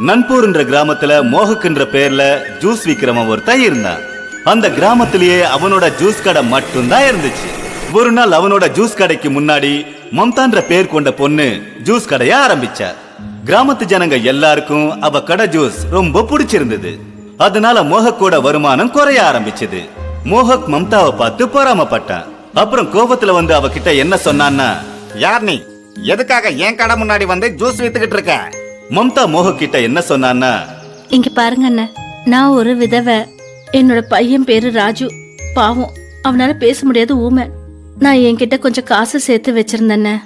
நன்பூர்ன்ற கிராமத்துல மோகக்குன்ற பேர்ல ஜூஸ் விக்கிறவன் ஒருத்தன் இருந்தான். அந்த கிராமத்திலேயே அவனோட ஜூஸ் கடை மட்டும்தான் இருந்துச்சு. ஒரு நாள் அவனோட ஜூஸ் கடைக்கு முன்னாடி மம்தான்ற பேர் கொண்ட பொண்ணு ஜூஸ் கடைய ஆரம்பிச்சா. கிராமத்து ஜனங்க எல்லாருக்கும் அவ கடை ஜூஸ் ரொம்ப பிடிச்சிருந்தது. அதனால மோகக்கோட வருமானம் குறைய ஆரம்பிச்சது. மோகக் மம்தாவை பார்த்து பொறாமப்பட்டான். அப்புறம் கோபத்துல வந்து அவகிட்ட என்ன சொன்னான்னா யார் நீ? எதுக்காக என் கடை முன்னாடி வந்து ஜூஸ் வித்துக்கிட்டு இருக்க? மம்தா மோகக் கிட்ட என்ன சொன்னான்னா இங்க பாருங்க அண்ணன் நான் ஒரு விதவை என்னோட பையன் பேரு ராஜு. பாவம் அவனால பேச முடியாது ஊமை. நான் என்கிட்ட கொஞ்சம் காசு சேர்த்து வச்சிருந்தேன்ன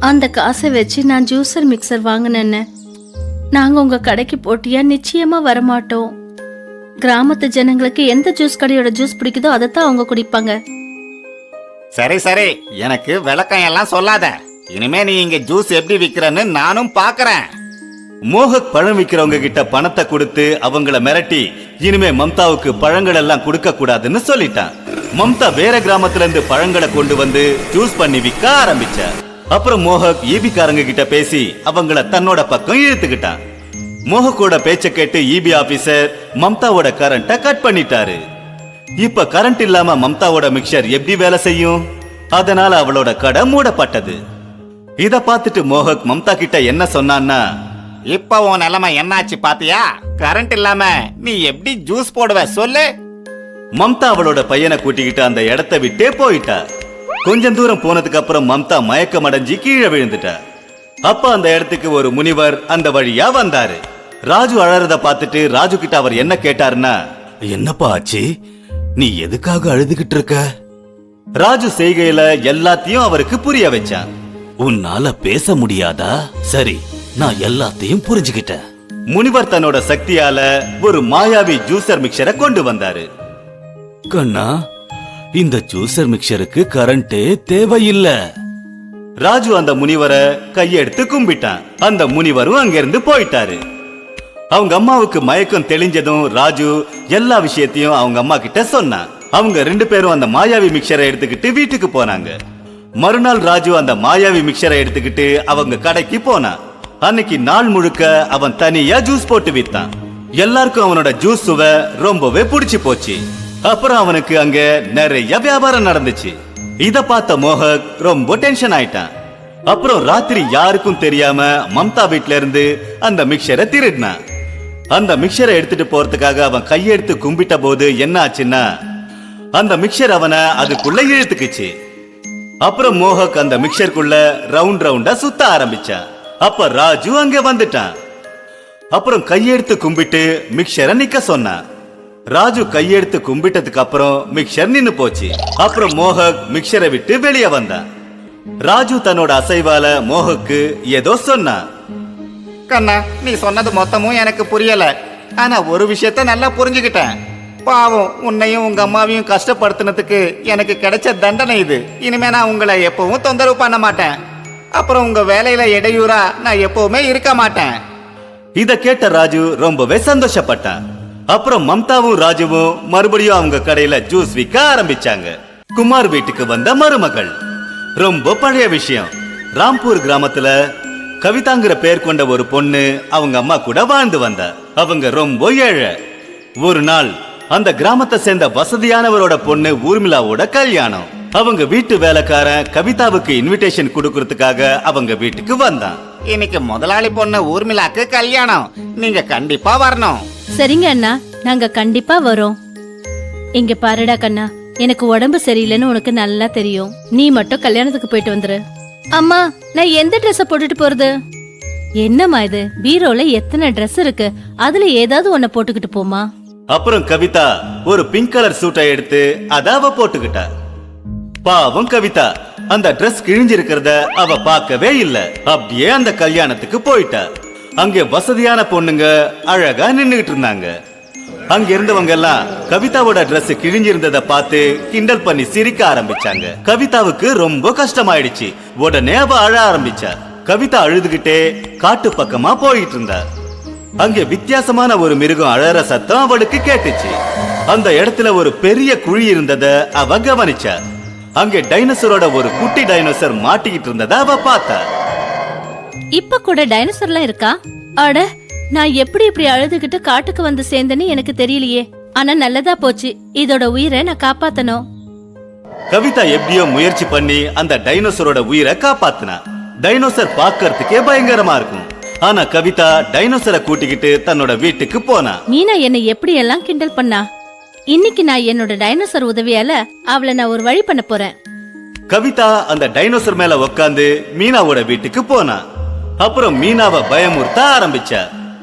அந்த காசை வச்சு நான் ஜூசர் மிக்சர் வாங்கினேன்ன நாங்க உங்க கடைக்கு போட்டியா? நிச்சயமா வரமாட்டோம். கிராமத்து ஜனங்களுக்கு எந்த ஜூஸ் கடையோட ஜூஸ் பிடிக்குதோ அதைத்தான் அவங்க குடிப்பாங்க. சரி சரி. எனக்கு விளக்கம் எல்லாம் சொல்லாத. இனிமே நீ இங்க ஜூஸ் எப்படி விக்கிறன்னு நானும் பாக்குறேன். மோகக் பழம் விற்கிறவங்க கிட்ட பணத்தை கொடுத்து அவங்கள மிரட்டி இனிமே மம்தாவுக்கு பழங்கள் எல்லாம் கொடுக்க கூடாதுன்னு சொல்லிட்டான். மம்தா வேற கிராமத்துல இருந்து பழங்களை கொண்டு வந்து ஜூஸ் பண்ணி விற்க ஆரம்பிச்ச அப்புறம் மோகக் ஈபிக்காரங்க கிட்ட பேசி அவங்கள தன்னோட பக்கம் இழுத்துக்கிட்டான். மோகக்கோட பேச்ச கேட்டு ஈபி ஆபீசர் மம்தாவோட கரண்ட கட் பண்ணிட்டாரு. இப்ப கரண்ட் இல்லாம மம்தாவோட மிக்சர் எப்படி வேலை செய்யும்? அதனால அவளோட கடை மூடப்பட்டது. இத பார்த்துட்டு மோகக் மம்தா கிட்ட என்ன சொன்னான்னா இப்ப உன் நிலைமை என்னாச்சு பாத்தியா? கரண்ட் இல்லாம நீ எப்படி ஜூஸ் போடுவ? சொல்லு. மம்தா அவளோட பையனை கூட்டிக்கிட்டு அந்த இடத்தை விட்டே போயிட்டா. கொஞ்சம் தூரம் போனதுக்கு அப்புறம் மம்தா மயக்கம் அடைஞ்சு கீழே விழுந்துட்டா. அப்ப அந்த இடத்துக்கு ஒரு முனிவர் அந்த வழியா வந்தாரு. ராஜு அழறத பார்த்துட்டு ராஜு கிட்ட அவர் என்ன கேட்டாருன்னா என்னப்பா ஆச்சு? நீ எதுக்காக அழுதுகிட்டு இருக்க? ராஜு செய்கையில எல்லாத்தையும் அவருக்கு புரிய வச்சான். உன்னால பேச முடியாதா? சரி நான் எல்லாத்தையும் புரிஞ்சுக்கிட்டேன். முனிவர் தன்னோட சக்தியால ஒரு மாயாவி ஜூசர் மிக்சரை கொண்டு வந்தாரு. கண்ணா இந்த ஜூசர் மிக்சருக்கு கரண்டே தேவையில்ல. ராஜு அந்த முனிவரை கையெடுத்து கும்பிட்டான். அந்த முனிவரும் அங்கிருந்து போயிட்டாரு. அவங்க அம்மாவுக்கு மயக்கம் தெளிஞ்சதும் ராஜு எல்லா விஷயத்தையும் அவங்க அம்மா கிட்ட சொன்னான். அவங்க ரெண்டு பேரும் அந்த மாயாவி மிக்சரை எடுத்துக்கிட்டு வீட்டுக்கு போனாங்க. மறுநாள் ராஜு அந்த மாயாவி மிக்சரை எடுத்துக்கிட்டு அவங்க கடைக்கு போனான். அன்னைக்கு நாள் முழுக்க அவன் தனியா ஜூஸ் போட்டு வித்தான். எல்லாருக்கும் அவனோட ஜூஸ் சுவை ரொம்பவே பிடிச்சு போச்சு. அப்புறம் அவனுக்கு அங்க நிறைய வியாபாரம் நடந்துச்சு. இத பார்த்த மோகக் ரொம்ப டென்ஷன் ஆயிட்டான். அப்புறம் ராத்திரி யாருக்கும் தெரியாம மம்தா வீட்ல இருந்து அந்த மிக்சரை திருடினான். அந்த மிக்சரை எடுத்துட்டு போறதுக்காக அவன் கையெடுத்து கும்பிட்ட போது என்ன ஆச்சுன்னா அந்த மிக்சர் அவனை அதுக்குள்ள இழுத்துக்குச்சு. அப்புறம் மோகக் அந்த மிக்சருக்குள்ள ரவுண்ட் ரவுண்டா சுத்த ஆரம்பிச்சான். அப்ப ராஜு அங்க வந்துட்டான். அப்புறம் கையெடுத்து கும்பிட்டு மிக்சரை நிக்க சொன்னான். ராஜு கையெடுத்து கும்பிட்டதுக்கு அப்புறம் மிக்சர் நின்னு போச்சு. அப்புறம் மோகக் மிக்சரை விட்டு வெளியே வந்தான். ராஜு தன்னோட அசைவால மோகக்கு ஏதோ சொன்னான். கண்ணா நீ சொன்னது மொத்தமும் எனக்கு புரியல. ஆனா ஒரு விஷயத்த நல்லா புரிஞ்சுக்கிட்டேன். பாவம் உன்னையும் உங்க அம்மாவையும் கஷ்டப்படுத்தினதுக்கு எனக்கு கிடைச்ச தண்டனை இது. இனிமே நான் உங்களை எப்பவும் தொந்தரவு பண்ண மாட்டேன். அப்புறம் உங்க வேலையில இடையூறா? நான் எப்பவுமே இருக்க மாட்டேன். இத கேட்ட ராஜு ரொம்பவே சந்தோஷப்பட்டான். அப்புறம் மம்தாவும் ராஜுவும் மறுபடியும் அவங்க கடையில ஜூஸ் விற்க ஆரம்பிச்சாங்க. குமார் வீட்டுக்கு வந்த மருமகள். ரொம்ப பழைய விஷயம். ராம்பூர் கிராமத்துல கவிதாங்கிற பேர் கொண்ட ஒரு பொண்ணு அவங்க அம்மா கூட வாழ்ந்து வந்த. அவங்க ரொம்ப ஏழை. ஒரு நாள் அந்த கிராமத்தை சேர்ந்த வசதியானவரோட பொண்ணு ஊர்மிளாவோட கல்யாணம். அவங்க வீட்டு வேலைக்காரன் கவிதாவுக்கு இன்விடேஷன் கொடுக்கறதுக்காக அவங்க வீட்டுக்கு வந்தான். இன்னைக்கு முதலாளி பொண்ணு ஊர்மிளாக்கு கல்யாணம். நீங்க கண்டிப்பா வரணும். சரிங்க அண்ணா நாங்க கண்டிப்பா வரோம். இங்க பாருடா கண்ணா எனக்கு உடம்பு சரியில்லைன்னு உனக்கு நல்லா தெரியும். நீ மட்டும் கல்யாணத்துக்கு போயிட்டு வந்துரு. அம்மா நான் எந்த ட்ரெஸ் போட்டுட்டு போறது? என்னம்மா இது? பீரோல எத்தனை Dress இருக்கு? அதுல ஏதாவது ஒன்ன போட்டுக்கிட்டு போமா அப்புறம் கவிதா ஒரு பிங்க் கலர் சூட்டை எடுத்து அத அவ போட்டுக்கிட்டா. பாவம் கவிதா. அந்த ட்ரெஸ் கிழிஞ்சிருக்கிறத அவ பார்க்கவே இல்ல. அப்படியே அந்த கல்யாணத்துக்கு போயிட்டா. அங்கே வசதியான பொண்ணுங்க அழகா நின்னுகிட்டு இருந்தாங்க. அங்க இருந்தவங்க எல்லாம் கவிதாவோட ட்ரெஸ் கிழிஞ்சிருந்தத பார்த்து கிண்டல் பண்ணி சிரிக்க ஆரம்பிச்சாங்க. கவிதாவுக்கு ரொம்ப கஷ்டமாயிடுச்சு. உடனே அவ அழ ஆரம்பிச்சா. கவிதா அழுதுகிட்டே காட்டு பக்கமா போயிட்டு இருந்தா. அங்கே வித்தியாசமான ஒரு மிருகம் அழற சத்தம் அவளுக்கு கேட்டுச்சு. அந்த இடத்துல ஒரு பெரிய குழி இருந்தத அவ கவனிச்சா. அங்கே டைனோசரோட ஒரு குட்டி டைனோசர் மாட்டிக்கிட்டு இருந்தத அவ பார்த்தா. இப்ப கூட டைனோசர்லாம் இருக்கா? அட நான் எப்படி இப்படி அழுதுகிட்டு காட்டுக்கு வந்து சேர்ந்தேன்னு எனக்கு தெரியலையே. ஆனா நல்லதா போச்சு. இதோட உயிரை நான் காப்பாத்தணும். கவிதா எப்படியோ முயற்சி பண்ணி அந்த டைனோசரோட உயிரை காப்பாத்தினா. டைனோசர் பார்க்கறதுக்கே பயங்கரமா இருக்கும். ஆனா கவிதா டைனோசரை கூட்டிக்கிட்டு தன்னோட வீட்டுக்கு போனா. மீனா என்னை எப்படி எல்லாம் கிண்டல் பண்ணா? இன்னைக்கு நான் என்னோட டைனோசர் உதவியால அவளை நான் ஒரு வழி பண்ண போறேன். கவிதா அந்த டைனோசர் மேல உக்காந்து மீனாவோட வீட்டுக்கு போனா. அப்புறம் மீனாவை பயமுறுத்த ஆரம்பிச்சா.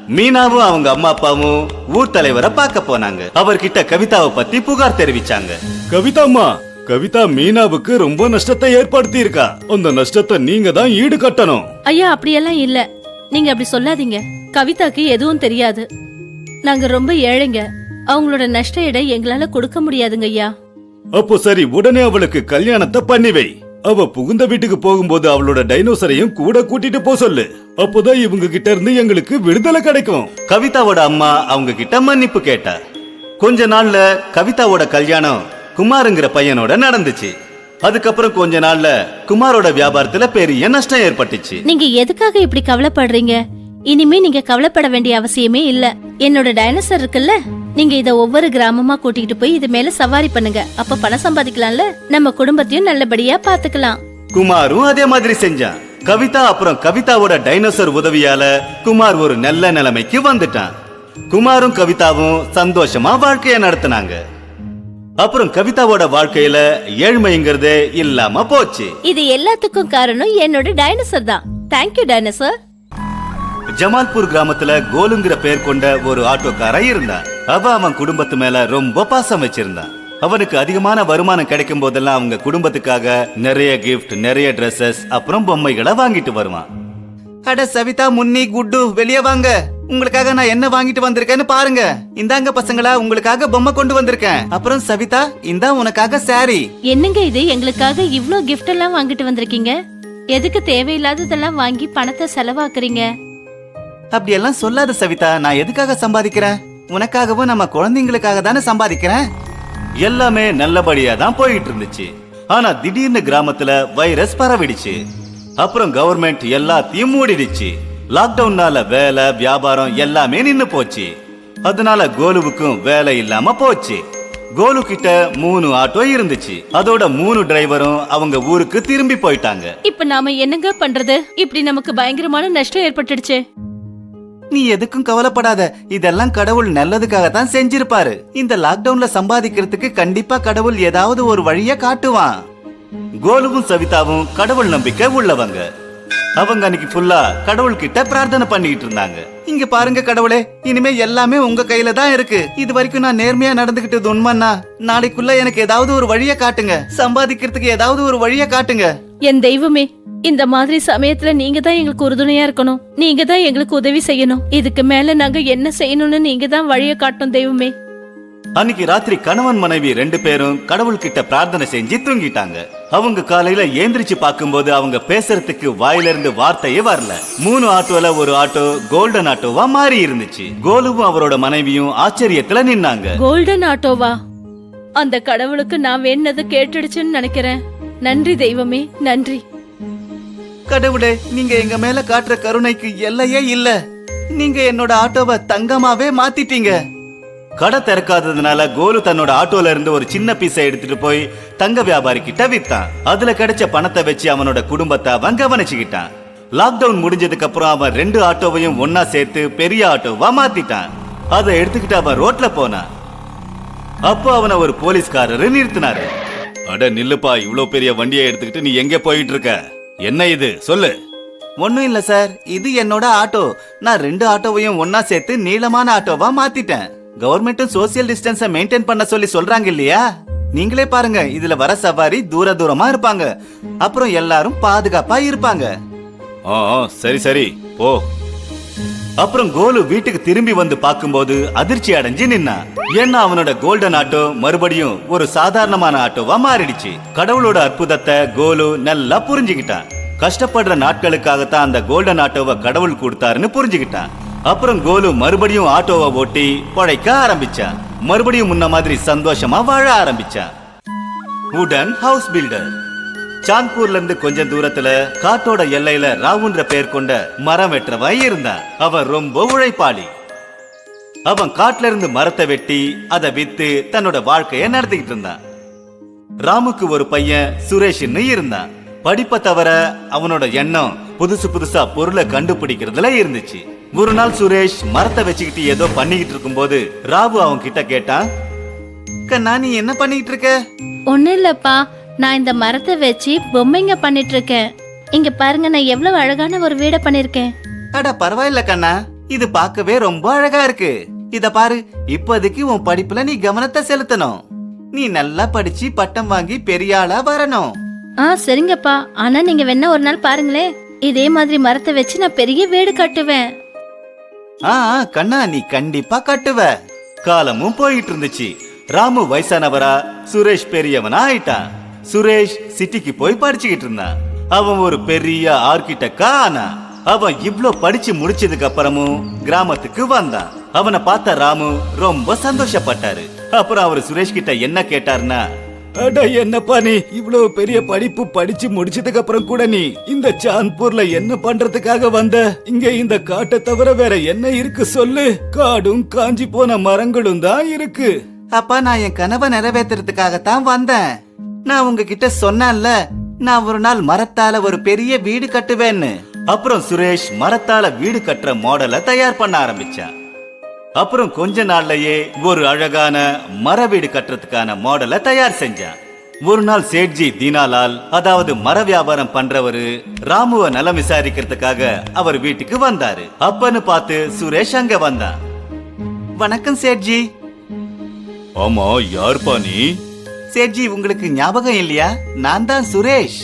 மீனாவும் அவங்க அம்மா அப்பாவும் ஊர் தலைவரை பார்க்க போனாங்க. அவர்கிட்ட கவிதாவை பத்தி புகார் தெரிவிச்சாங்க. கவிதா அம்மா கவிதா மீனாவுக்கு ரொம்ப நஷ்டத்தை ஏற்படுத்தி இருக்கா அந்த நஷ்டத்தை நீங்க தான் ஈடு கட்டணும். ஐயா அப்படியெல்லாம் இல்ல. நீங்க அப்படி சொல்லாதீங்க. கவிதாக்கு எதுவும் தெரியாது. நாங்க ரொம்ப ஏழைங்க. அவங்களோட நஷ்ட எடை எங்களால கொடுக்க முடியாதுங்க ஐயா. அப்போ சரி உடனே அவளுக்கு கல்யாணத்தை பண்ணி வை. அவ புகுந்த வீட்டுக்கு போகும்போது அவளோட டைனோசரையும் கூட கூட்டிட்டு போ சொல்லு. அப்போதான் இவங்க கிட்ட இருந்து எங்களுக்கு விடுதலை கிடைக்கும். கவிதாவோட அம்மா அவங்க கிட்ட மன்னிப்பு கேட்டா. கொஞ்ச நாள்ல கவிதாவோட கல்யாணம் குமாருங்கிற பையனோட நடந்துச்சு. அதுக்கப்புறம் கொஞ்ச நாள்ல குமாரோட வியாபாரத்துல பெரிய நஷ்டம் ஏற்பட்டுச்சு. நீங்க எதுக்காக இப்படி கவலைப்படுறீங்க? இனிமே நீங்க கவலைப்பட வேண்டிய அவசியமே இல்ல. என்னோட டைனோசர் இருக்குல்ல? நீங்க இத ஒவ்வொரு கிராமமா கூட்டிட்டு போய் இது மேல சவாரி பண்ணுங்க. அப்ப பணம் சம்பாதிக்கலாம்ல? நம்ம குடும்பத்தையும் நல்லபடியா பாத்துக்கலாம். குமாரும் அதே மாதிரி செஞ்சான். கவிதா அப்புறம் கவிதாவோட டைனோசர் உதவியால குமார் ஒரு நல்ல நிலைமைக்கு வந்துட்டான். குமாரும் கவிதாவும் சந்தோஷமா வாழ்க்கைய நடத்தினாங்க. அப்புறம் கவிதாவோட வாழ்க்கையில ஏழ்மைங்கிறதே இல்லாம போச்சு. இது எல்லாத்துக்கும் காரணம் என்னோட டைனோசர் தான். Thank you dinosaur. ஜமால்பூர் கிராமத்துல கோலுங்கிற பேர் கொண்ட ஒரு ஆட்டோக்காரன் இருந்தான். அவ அவன் குடும்பத்து மேல ரொம்ப பாசம் வச்சிருந்தான். அவனுக்கு அதிகமான வருமானம் கிடைக்கும் போதெல்லாம் அவங்க குடும்பத்துக்காக நிறைய கிஃப்ட் நிறைய Dresses அப்புறம் பொம்மைகளை வாங்கிட்டு வருவான். அட சவிதா முன்னி குட்டு வெளியே வாங்க. உங்களுக்காக நான் என்ன வாங்கிட்டு வந்திருக்கேன்னு பாருங்க. இந்தாங்க பசங்களா உங்களுக்காக பொம்மை கொண்டு வந்திருக்கேன். அப்புறம் சவிதா இந்தா உனக்காக சாரி என்னங்க இது? எங்களுக்காக இவ்ளோ கிஃப்ட் எல்லாம் வாங்கிட்டு வந்திருக்கீங்க? எதுக்கு தேவையில்லாததெல்லாம் வாங்கி பணத்தை செலவாக்குறீங்க? அப்படியெல்லாம் சொல்லாத சவிதா நான் எதுக்காக சம்பாதிக்கிறேன்? உனக்காகவும் நம்ம குழந்தைங்களுக்காக தானே சம்பாதிக்கிறேன்? எல்லாமே நல்லபடியா தான் போயிட்டு இருந்துச்சு ஆனா திடீர்னு கிராமத்துல வைரஸ் பரவிடுச்சு. அப்புறம் கவர்மெண்ட் எல்லாத்தையும் மூடிடுச்சு. லாக்டவுன்னால வேலை வியாபாரம் எல்லாமே நின்னு போச்சு. அதனால கோலுவுக்கும் வேலை இல்லாம போச்சு. கோலு கிட்ட மூணு ஆட்டோ இருந்துச்சு. அதோட மூணு டிரைவரும் அவங்க ஊருக்கு திரும்பி போயிட்டாங்க. இப்ப நாம என்னங்க பண்றது? இப்படி நமக்கு பயங்கரமான நஷ்டம் ஏற்பட்டுடுச்சு. நீ எதுக்கும் கவலைப்படாத. இதெல்லாம் கடவுள் நல்லதுக்காக தான் செஞ்சிருப்பாரு. இந்த லாக்டவுன்ல சம்பாதிக்கிறதுக்கு கண்டிப்பா கடவுள் ஏதாவது ஒரு வழிய காட்டுவான். கோலுவும் சவிதாவும் கடவுள் நம்பிக்கை உள்ளவங்க. அவங்க அன்னைக்கு ஃபுல்லா கடவுள் கிட்ட பிரார்த்தனை பண்ணிட்டு இருந்தாங்க. இங்க பாருங்க கடவுளே இனிமே எல்லாமே உங்க கையில தான் இருக்கு. இது வரைக்கும் நான் நேர்மையா நடந்துகிட்டது உண்மைன்னா நாளைக்குள்ள எனக்கு ஏதாவது ஒரு வழிய காட்டுங்க. சம்பாதிக்கிறதுக்கு ஏதாவது ஒரு வழிய காட்டுங்க. என் தெய்வமே இந்த மாதிரி சமயத்துல நீங்க தான் எங்களுக்கு உறுதுணையா இருக்கணும். நீங்க தான் எங்களுக்கு உதவி செய்யணும். இதுக்கு மேல நாங்க என்ன செய்யணும்னு நீங்க தான் வழிய காட்டணும் தெய்வமே. அன்னைக்கு ராத்திரி கணவன் மனைவி ரெண்டு பேரும் கடவுள் கிட்ட பிரார்த்தனை செஞ்சு தூங்கிட்டாங்க. அவங்க காலையில ஏந்திரிச்சு பார்க்கும்போது அவங்க பேசுறதுக்கு வாயில இருந்து வார்த்தையே வரல. மூணு ஆட்டோல ஒரு ஆட்டோ கோல்டன் ஆட்டோவா மாறி இருந்துச்சு. கோலுவும் அவரோட மனைவியும் ஆச்சரியத்துல நின்னாங்க. கோல்டன் ஆட்டோவா? அந்த கடவுளுக்கு நான் வேண்டது கேட்டுடுச்சுன்னு நினைக்கிறேன். நன்றி தெய்வமே நன்றி. கடவுளே நீங்க எங்க மேல காட்டுற கருணைக்கு எல்லையே இல்ல. நீங்க என்னோட ஆட்டோவை தங்கமாவே மாத்திட்டீங்க. கடை திறக்காததுனால கோலு தன்னோட ஆட்டோல இருந்து ஒரு சின்ன பீஸை எடுத்துட்டு போய் தங்க வியாபாரி கிட்ட வித்தான். அதுல கிடைச்ச பணத்தை வச்சு அவனோட குடும்பத்தை அவன் கவனிச்சுக்கிட்டான். லாக்டவுன் முடிஞ்சதுக்கு அப்புறம் அவன் ரெண்டு ஆட்டோவையும் ஒன்னா சேர்த்து பெரிய ஆட்டோவா மாத்திட்டான். அதை எடுத்துக்கிட்டு அவன் ரோட்ல போனான். அப்போ அவனை ஒரு போலீஸ்காரரு நிறுத்தினாரு. அட நில்லுப்பா இவ்ளோ பெரிய வண்டியை எடுத்துக்கிட்டு நீ எங்க போயிட்டு இருக்க? என்ன இது? சொல்லு. ஒண்ணும் இல்ல சார். இது என்னோட ஆட்டோ. நான் ரெண்டு ஆட்டோவையும் ஒன்னா சேர்த்து நீளமான ஆட்டோவா மாத்திட்டேன். கவர்மெண்ட்டும் சோசியல் டிஸ்டன்ஸ மெயின்டைன் பண்ண சொல்லி சொல்றாங்க இல்லையா? நீங்களே பாருங்க இதுல வர சவாரி தூர தூரமா இருப்பாங்க. அப்புறம் எல்லாரும் பாதுகாப்பா இருப்பாங்க. ஆ, சரி சரி. போ. அப்புறம் கோலு வீட்டுக்கு திரும்பி வந்து பார்க்கும்போது அதிர்ச்சி அடைஞ்சு நின்னான் ஏன்னா அவனோட கோல்டன் ஆட்டோ மறுபடியும் ஒரு சாதாரணமான ஆட்டோவா மாறிடுச்சு. கடவுளோட அற்புதத்தை கோலு நல்லா புரிஞ்சுக்கிட்டான். கஷ்டப்படுற நாட்களுக்காகத்தான் அந்த கோல்டன் ஆட்டோவை கடவுள் கொடுத்தாருன்னு புரிஞ்சுக்கிட்டான். அப்புறம் கோலு மறுபடியும் ஆட்டோவை ஓட்டி பழைக்க ஆரம்பிச்சான். மறுபடியும் முன்ன மாதிரி சந்தோஷமா வாழ ஆரம்பிச்சான். உடன் ஹவுஸ் பில்டர் சாந்த்பூர்ல இருந்து கொஞ்சம் தூரத்துல காட்டோட எல்லையில ராவுன்ற பெயர் கொண்ட மரம் வெட்டுறவன் இருந்தான். அவன் ரொம்ப உழைப்பாளி. அவன் காட்டுல இருந்து மரத்தை வெட்டி அதை வித்து தன்னோட வாழ்க்கைய நடத்திக்கிட்டு இருந்தான். ராமுக்கு ஒரு பையன் சுரேஷ்னு இருந்தான். படிப்பை தவிர அவனோட எண்ணம் புதுசு புதுசா பொருளை கண்டுபிடிக்கிறதுல இருந்துச்சு. ஒரு நாள் சுரேஷ் மரத்தை வச்சுக்கிட்டு ஏதோ பண்ணிக்கிட்டு இருக்கும்போது ராவு அவன் கிட்ட கேட்டான் கண்ணா நீ என்ன பண்ணிக்கிட்டு இருக்க? ஒண்ணு இல்லப்பா. நான் இந்த மரத்தை வச்சு பொம்மைங்க பண்ணிட்டு இருக்கேன் இங்க பாருங்க நான் எவ்வளவு அழகான ஒரு வீடை பண்ணிருக்கேன். அட பரவாயில்ல கண்ணா. இது பார்க்கவே ரொம்ப அழகா இருக்கு. இத பாரு இப்போதைக்கு உன் படிப்புல நீ கவனத்தை செலுத்தணும். நீ நல்லா படிச்சு பட்டம் வாங்கி பெரிய ஆளா வரணும். ஆ சரிங்கப்பா. ஆனா நீங்க வேணா ஒரு நாள் பாருங்களேன் இதே மாதிரி மரத்தை வச்சு நான் பெரிய வீடு கட்டுவேன். ஆ ஆ, கண்ணா நீ கண்டிப்பா கட்டுவ. காலமும் போயிட்டு இருந்துச்சு. ராமு வயசானவரா சுரேஷ் பெரியவனா ஆயிட்டான். சுரேஷ் சிட்டிக்கு போய் படிச்சுக்கிட்டு இருந்தான். அவன் ஒரு பெரிய ஆர்கிட்டக்கா ஆனா அவன் இவ்ளோ படிச்சு முடிச்சதுக்கு அப்புறமும் கிராமத்துக்கு வந்தான். அவனை பார்த்த ராமு ரொம்ப சந்தோஷப்பட்டாரு. அப்புறம் அவர் சுரேஷ் கிட்ட என்ன கேட்டாருன்னா அட என்னப்பா நீ? இவ்வளவு பெரிய படிப்பு படிச்சு முடிச்சதுக்கு அப்புறம் கூட நீ இந்த சாந்த்பூர்ல என்ன பண்றதுக்காக வந்த? இங்க இந்த காட்டை தவிர வேற என்ன இருக்கு சொல்லு? காடும் காஞ்சி போன மரங்களும் தான் இருக்கு. அப்பா நான் என் கனவை நிறைவேத்துறதுக்காகத்தான் வந்தேன். நான் உங்ககிட்ட சொன்னேன்ல நான் ஒரு நாள் மரத்தால ஒரு பெரிய வீடு கட்டுவேன்னு. அப்புறம் சுரேஷ் மரத்தால வீடு கட்டுற மாடலை தயார் பண்ண ஆரம்பிச்சான். அப்புறம் கொஞ்ச நாள்லயே ஒரு அழகான மர வீடு கட்டுறதுக்கான மாடலை தயார் செஞ்சான். ஒரு நாள் சேட்ஜி தீனாலால் அதாவது மர வியாபாரம் பண்றவரு ராமுவ நலம் விசாரிக்கிறதுக்காக அவர் வீட்டுக்கு வந்தாரு. அப்பன்னு பார்த்து சுரேஷ் அங்க வந்தான். வணக்கம் சேட்ஜி. ஆமா யார்பா நீ? சேட்ஜி உங்களுக்கு ஞாபகம் இல்லையா? நான் தான் சுரேஷ்.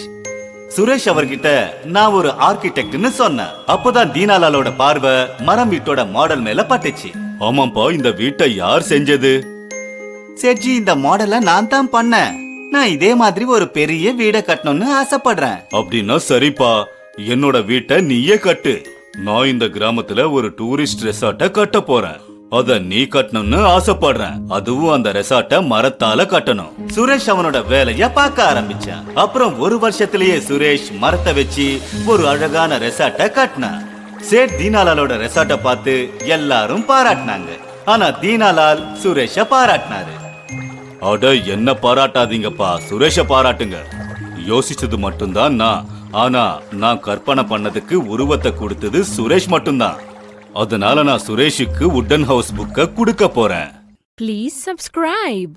சுரேஷ் அவர்கிட்ட நான் ஒரு ஆர்கிடெக்ட்னு சொன்னேன். அப்பதான் தீனாலாலோட பார்வை மரம் வீட்டோட மாடல் மேல பட்டுச்சு. ஆமாப்பா இந்த வீட்டை யார் செஞ்சது? சேட்ஜி இந்த மாடலை நான் தான் பண்ணேன். நான் இதே மாதிரி ஒரு பெரிய வீடை கட்டணும்னு ஆசைப்படுறேன். அப்படின்னா சரிப்பா. என்னோட வீட்டை நீயே கட்டு. நான் இந்த கிராமத்துல ஒரு டூரிஸ்ட் ரெசார்ட்ட கட்ட போறேன். அத நீ கட்டணும்னு ஆசைப்படுறேன். அதுவும் அந்த ரெசார்ட்ட மரத்தால கட்டணும். சுரேஷ் அவனோட வேலைய பார்க்க ஆரம்பிச்சான் அப்புறம் ஒரு வருஷத்திலேயே சுரேஷ் மரத்தை வச்சு ஒரு அழகான ரெசார்ட்ட கட்டினான் சேட் தீனாலாலோட ரெசார்ட்ட பார்த்து எல்லாரும் பாராட்டினாங்க. ஆனா தீனாலால் சுரேஷ பாராட்டினாரு. அட என்ன பாராட்டாதீங்கப்பா. சுரேஷ பாராட்டுங்க. யோசிச்சது மட்டும்தான் நான். ஆனா நான் கற்பனை பண்ணதுக்கு உருவத்தை கொடுத்தது சுரேஷ் மட்டும்தான். அதனால நான் சுரேஷுக்கு உட்டன் ஹவுஸ் புக்க கொடுக்க போறேன். Please subscribe